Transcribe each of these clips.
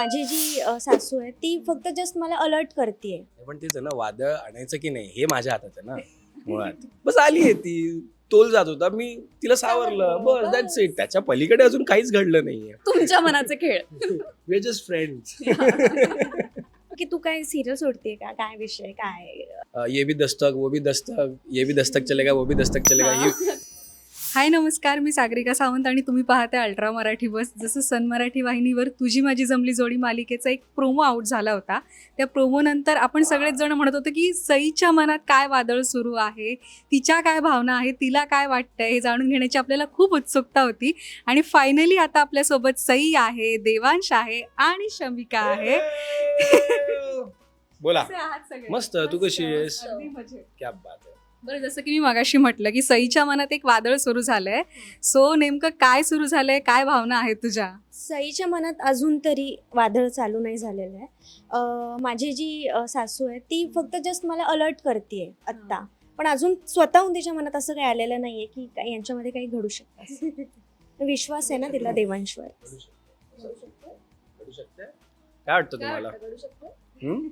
माझी जी अ, सासू आहे ती फक्त जस्ट मला अलर्ट करते पण तेच आहे ना वादळ आणायचं की नाही हे माझ्या हातात आहे ना मुळात. बस आली आहे ती तोल जात होता मी तिला सावरलं. बस दॅट्स इट त्याच्या पलीकडे अजून काहीच घडलं नाहीये. तुमच्या मनाचे खेळ. वे जस्ट फ्रेंड्स की तू काय सिरियल सोडते का? काय विषय? काय? ये भी दस्तक वो भी दस्तक ये भी दस्तक चलेगा वो भी दस्तक चलेगा. ही. हाय नमस्कार. मी सागरिका सावंत आणि तुम्ही पाहते अल्ट्रा मराठी बस. जसं सन मराठी वाहिनीवर तुझी माझी जमली जोडी मालिकेचा एक प्रोमो आउट झाला होता. त्या प्रोमो नंतर आपण सगळेच जण म्हणत होतो की सईच्या मनात काय वादळ सुरू आहे? तिच्या काय भावना आहेत? तिला काय वाटतंय? हे जाणून घेण्याची आपल्याला खूप उत्सुकता होती. आणि फायनली आता आपल्यासोबत सई आहे देवांश आहे आणि शमिका आहे. बोला? मस्त, तू कशी आहेस? क्या बात आहे. बरं जसं की मी मगाशी म्हटलं की सईच्या मनात एक वादळ सुरू झालंय. सो नेमकं काय सुरू झालंय? काय भावना आहेत तुझ्या? सईच्या मनात अजून तरी वादळ चालू नाही झालेलं आहे. अ, माझी जी अ, सासू आहे ती फक्त जस्ट मला अलर्ट करते आत्ता. पण अजून स्वतःहून तिच्या मनात असं काही आलेलं नाहीये की काय- यांच्यामध्ये काही घडू शकतं विश्वास आहे ना तिला देवांशवर घडू शकते. काय वाटतं तुम्हाला? हम्म?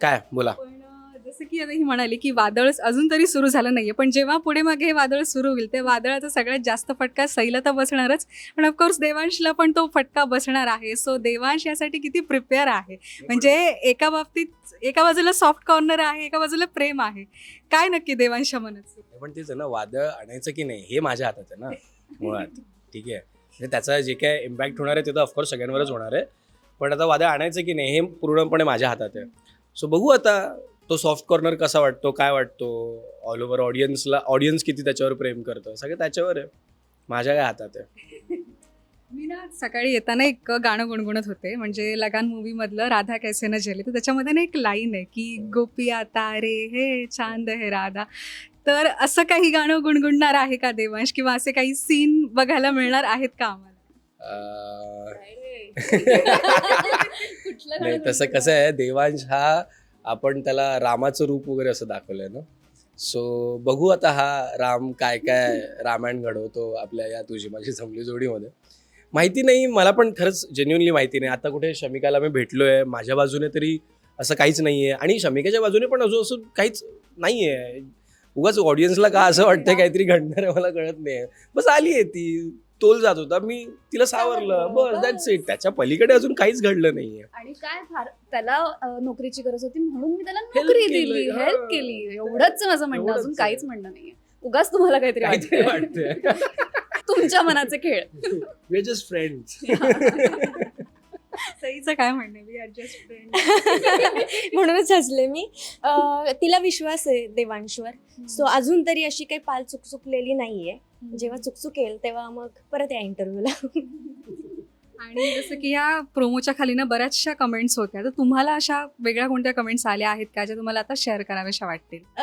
काय? बोला. पण अं, जसं की आता ही म्हणाली की वादळ अजून तरी सुरू झालं नाहीये पण जेव्हा पुढे मागे हे वादळ सुरू होईल त्या वादळाचा सगळ्यात जास्त फटका सैला तर बसणारच. पण ऑफकोर्स देवांशला पण तो फटका बसणार आहे. सो देवांश यासाठी किती प्रिपेअर आहे. म्हणजे एका बाबतीत एका बाजूला सॉफ्ट कॉर्नर आहे एका बाजूला प्रेम आहे. काय नक्की देवांशच्या मनात? पण तेच ना वादळ आणायचं की नाही हे माझ्या हातात आहे ना मुळात. ठीक आहे. म्हणजे त्याचा जे काय इम्पॅक्ट होणार आहे ते तर ऑफकोर्स सगळ्यांवरच होणार आहे. पण आता वादळ आणायचं की नाही हे पूर्णपणे माझ्या हातात आहे. सो बघू आता तो सॉफ्ट कॉर्नर कसा वाटतो काय वाटतो? ऑल ओव्हर ऑडियन्सला ऑडियन्स किती त्याच्यावर प्रेम करतं? सगळं त्याच्यावर आहे. माझ्या काय हातात आहे. मी ना सकाळी येताना एक गाणं गुणगुणत होते. म्हणजे लगान मूवी मधलं राधा कैसे न जली. तर त्याच्यामध्ये ना एक लाईन आहे की गोपिया तारे हे चांद हे राधा. तर असं काही गाणं गुणगुणणार आहे का देवांश? किंवा असे काही सीन बघायला मिळणार आहेत का आम्हाला? अं, नाही तसं कसं आहे देवांश हा आपण त्याला रामाचं रूप वगैरे असं दाखवलंय ना? सो बघू आता हा राम काय काय रामायण घडवतो आपल्या या तुझी माझी जमली जोडीमध्ये. माहिती नाही मला पण खरंच जेन्युनली माहिती नाही. आता कुठे शमिकाला मी भेटलोय माझ्या बाजूने तरी असं काहीच नाही आहे आणि शमिकाच्या बाजूने पण अजून असं काहीच नाही आहे उगाच ऑडियन्सला का असं वाटतंय काहीतरी घडणार आहे मला कळत नाही बस आली आहे ती. तोल जात होता. मी तिला सावरलं. बस दॅट्स इट त्याच्या पलीकडे अजून काहीच घडलं नाहीये. आणि काय फार त्याला अ, नोकरीची गरज होती म्हणून मी त्याला Help नोकरी केली, दिली हा. हेल्प केली. एवढंच माझं म्हणणं अजून. काहीच म्हणणं नाहीये. उगाच तुम्हाला काहीतरी काहीतरी वाटतंय. वाटतंय. तुमच्या मनाचे खेळ. वे जस्ट फ्रेंड्स सईचं काय म्हणणं? We are just friends. म्हणूनच हसले मी. अ, तिला विश्वास आहे देवांशवर सो अजून तरी अशी काही पाल चुकचुकलेली नाहीये. जेव्हा चुकचुकेल तेव्हा मग परत या इंटरव्ह्यूला आणि जसं की या प्रोमोच्या खाली ना बऱ्याचशा कमेंट्स होत्या. तर तुम्हाला अशा वेगळ्या कोणत्या कमेंट्स आल्या आहेत का ज्या तुम्हाला आता शेअर कराव्याशा वाटतील? अ,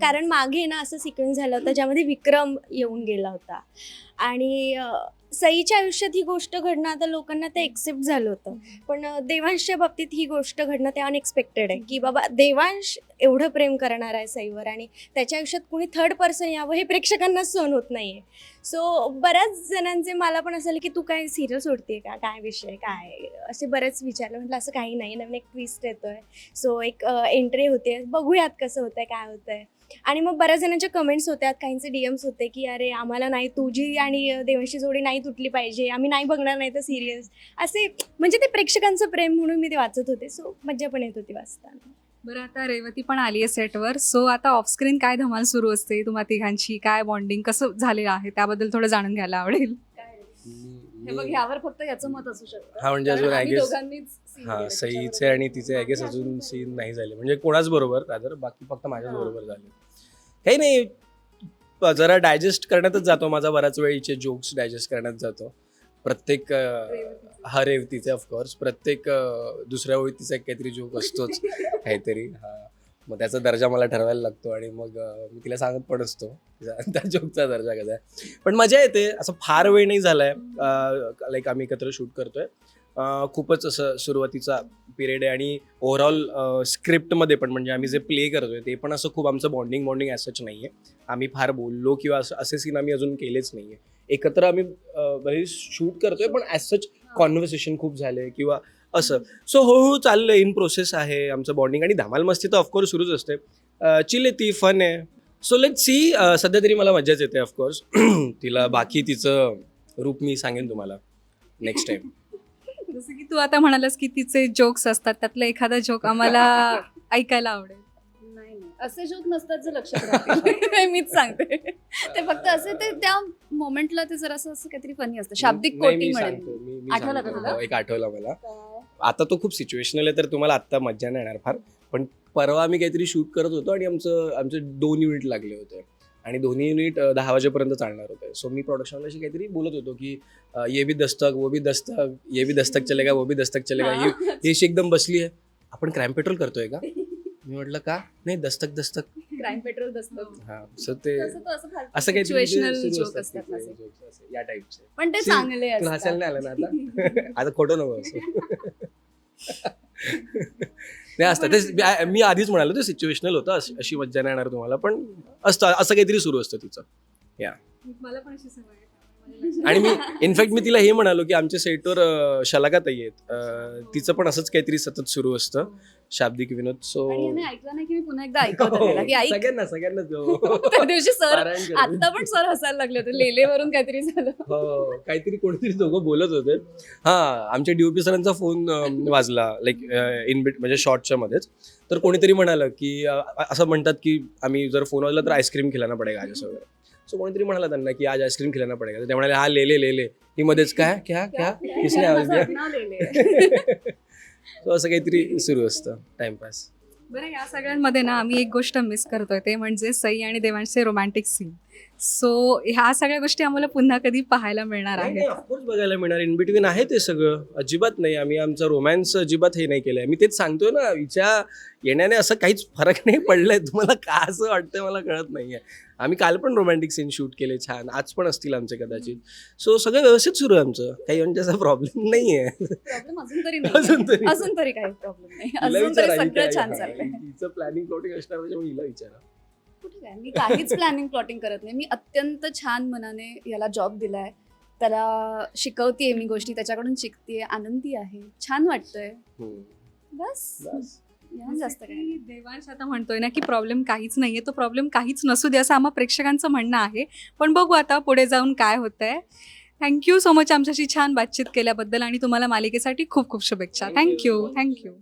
कारण मागे ना असं सिक्वेन्स झालं होतं ज्यामध्ये विक्रम येऊन गेला होता. आणि अ, सईच्या आयुष्यात ही गोष्ट घडणं आता लोकांना ते एक्सेप्ट झालं होतं. पण देवांशच्या बाबतीत ही गोष्ट घडणं ते अनएक्सपेक्टेड आहे. की बाबा देवांश एवढं प्रेम करणार आहे सईवर आणि त्याच्या आयुष्यात कुणी थर्ड पर्सन यावं हे प्रेक्षकांना सहन होत नाहीये. सो बऱ्याच जणांचे मला पण असं आलं की तू काय सिरियल सोडते का? काय विषय? काय? असे बरेच विचारलं. म्हटलं असं काही नाही. नवीन एक ट्विस्ट येतोय. सो एक एंट्री होते बघूयात कसं होतंय काय होतंय. आणि मग बऱ्याच जणांच्या कमेंट्स होत्या काहींचे डीएम्स होते की अरे आम्हाला नाही तुझी आणि देवांशी जोडी नाही तुटली पाहिजे आम्ही नाही बघणार नाही तर सिरियस असे म्हणजे ते प्रेक्षकांचं प्रेम म्हणून मी ते वाचत होते सो मज्जा पण येत होती वाचताना. बरं आता रेवती पण आली आहे सेटवर सो आता ऑफस्क्रीन काय धमाल सुरू असते तुम्हा तिघांची? काय बॉन्डिंग कसं झालेलं आहे? त्याबद्दल थोडं जाणून घ्यायला आवडेल. हे बघ ह्यावर फक्त याचं मत असू शकतं. हा म्हणजे कारण अजून आय आम्ही गेस दोघांनीच scene हा केले सईचे. आणि तिचे आय गेस अजून सीन नाही झाले. म्हणजे कोणाच बरोबर रादर बाकी फक्त माझ्याच बरोबर झाले. काही नाही प- जरा डायजेस्ट करण्यातच जातो माझा बराच वेळीचे जोक्स डायजेस्ट करण्यात जातो. प्रत्येक अं, हा रेवतीचे ऑफकोर्स प्रत्येक अं, दुसऱ्या ओळीतीचा एक काहीतरी जोक असतोच काहीतरी हा. मग त्याचा दर्जा मला ठरवायला लागतो आणि मग मी तिला सांगत पण असतो. त्या जोकचा दर्जा कसा आहे. पण मजा येते. असं फार वेळ नाही झालाय. लाईक आम्ही एकत्र शूट करतोय. खूपच असं सुरुवातीचा पिरियड आहे आणि ओव्हरऑल स्क्रिप्टमध्ये पण म्हणजे आम्ही जे प्ले करतोय ते पण असं खूप आमचं बॉन्डिंग बॉन्डिंग ॲसच नाही आहे आम्ही फार बोललो किंवा असं असे सीन आम्ही अजून केलेच नाही आहे एकत्र आम्ही बरेच म्हणजे शूट करतोय पण ॲज सच कॉन्व्हर्सेशन खूप झाले किंवा असं. सो हळूहळू चाललं इन प्रोसेस आहे आमचं बॉन्डिंग आणि धमाल मस्ती तर ऑफकोर्स सुरूच असते. चिल येते फन आहे. सो लेट सी सध्या तरी मला मजाच येते ऑफकोर्स तिला बाकी तिचं रूप मी सांगेन तुम्हाला नेक्स्ट टाइम जसं की तू आता म्हणालास की तिचे जोक्स असतात त्यातला एखादा जोक आम्हाला ऐकायला आवडेल. नाही नाही. असे जोक नसतात जे लक्षात राहतील. मीच सांगते. ते फक्त असे ते त्या मोमेंटला ते जरा असं काहीतरी फनी असतं. शाब्दिक नाही, कोटी मी म्हणेन सांगतो, मी- मी आठवलं का. तुला? हो, एक आठवला मला. आता तो खूप सिच्युएशनल आहे तर तुम्हाला आत्ता मज्जा नाही येणार फार. पण परवा आम्ही काहीतरी शूट करत होतो आणि आमचं आमचे दोन युनिट लागले होते. आणि दोन्ही युनिट दहा वाजेपर्यंत चालणार होते. सो मी प्रोडक्शनला काहीतरी बोलत होतो की ये भी दस्तक वो भी दस्तक ये भी दस्तक चलेगा वो भी दस्तक चलेगा. ही ही. अशी एकदम बसली आहे. आपण क्राईम पेट्रोल करतोय का? मी म्हटलं का? नाही दस्तक दस्तक. क्राईम पेट्रोल असतं हा सो ते असं काही असे. या टाईपचे पण ते चांगले हसायला नाही आलं ना आता? आता खोटं नको असं. नाही असतं. ते मी- आधीच म्हणालो ते सिच्युएशनल होतं. अशी- मज्जा नाही येणार तुम्हाला पण असतं. असं काहीतरी सुरू असतं तिचं. मला पण अशी सवय आणि मी इनफॅक्ट मी तिला हे म्हणालो की आमच्या सेटवर शलाका ताई आहेत. तिचं पण असंच काहीतरी सतत सुरू असतं. शाब्दिक विनोद सो ऐकलं नाही की मी पुन्हा एकदा ऐकवत ऐक सगळ्यांना सगळ्यांना त्या दिवशी सर. आता पण सर हसायला लागले होते लेलेवरून काहीतरी झालं. हो काहीतरी कोणीतरी दोघं बोलत होते. हा आमच्या डीओपी सरांचा फोन वाजला लाईक इन बिट म्हणजे शॉर्टच्या मध्येच. तर कोणीतरी म्हणालं की असं म्हणतात की आम्ही जर फोन वाजला तर आईस्क्रीम खिलाना पडेगा आज असं वगैरे सो कोणीतरी म्हणाला त्यांना की आज आईस्क्रीम खिलाना पडेगा तर ते म्हणाले हा लेले लेले ही मध्येच काय? क्या क्या? किसने आवाज दिया सो असं काहीतरी सुरू असतं टाइमपास बरं या सगळ्यांमध्ये ना आम्ही एक गोष्ट मिस करतोय ते म्हणजे सई आणि देवांशचे रोमॅन्टिक सीन सो ह्या सगळ्या गोष्टी आम्हाला पुन्हा कधी पाहायला मिळणार आहेत. ऑफकोर्स बघायला मिळणार. इन बिटवीन आहे ते सगळं. अजिबात नाही. आम्ही आमचं रोमॅन्स अजिबात हे नाही केलंय. मी तेच सांगतोय ना हिच्या येण्याने असं काहीच फरक नाही पडलाय. तुम्हाला का असं वाटतंय मला कळत नाहीये. आम्ही काल पण रोमॅन्टिक सीन शूट केले छान. आज पण असतील आमचे कदाचित. सो सगळं व्यवस्थित सुरू आहे आमचं. काही म्हणजे असा प्रॉब्लेम नाहीये. प्रॉब्लेम अजून तरी अजून नाही तरी. काही प्रॉब्लेम नाही. विचारा, हिचं प्लॅनिंग प्लॉटिंग असणार हिला विचारा. कुठे काय मी काहीच प्लॅनिंग प्लॉटिंग करत नाही. मी अत्यंत छान मनाने याला जॉब दिलाय. त्याला शिकवतीये मी गोष्टी त्याच्याकडून शिकतेय. आनंदी आहे. छान वाटतंय. बस. जास्त देवांश आता म्हणतोय ना की प्रॉब्लेम काहीच नाहीये. तो प्रॉब्लेम काहीच नसू दे असं आम्हा प्रेक्षकांचं म्हणणं आहे. पण बघू आता पुढे जाऊन काय होतंय. थँक्यू सो मच आमच्याशी छान बातचीत केल्याबद्दल आणि तुम्हाला मालिकेसाठी खूप खूप शुभेच्छा. थँक्यू. थँक्यू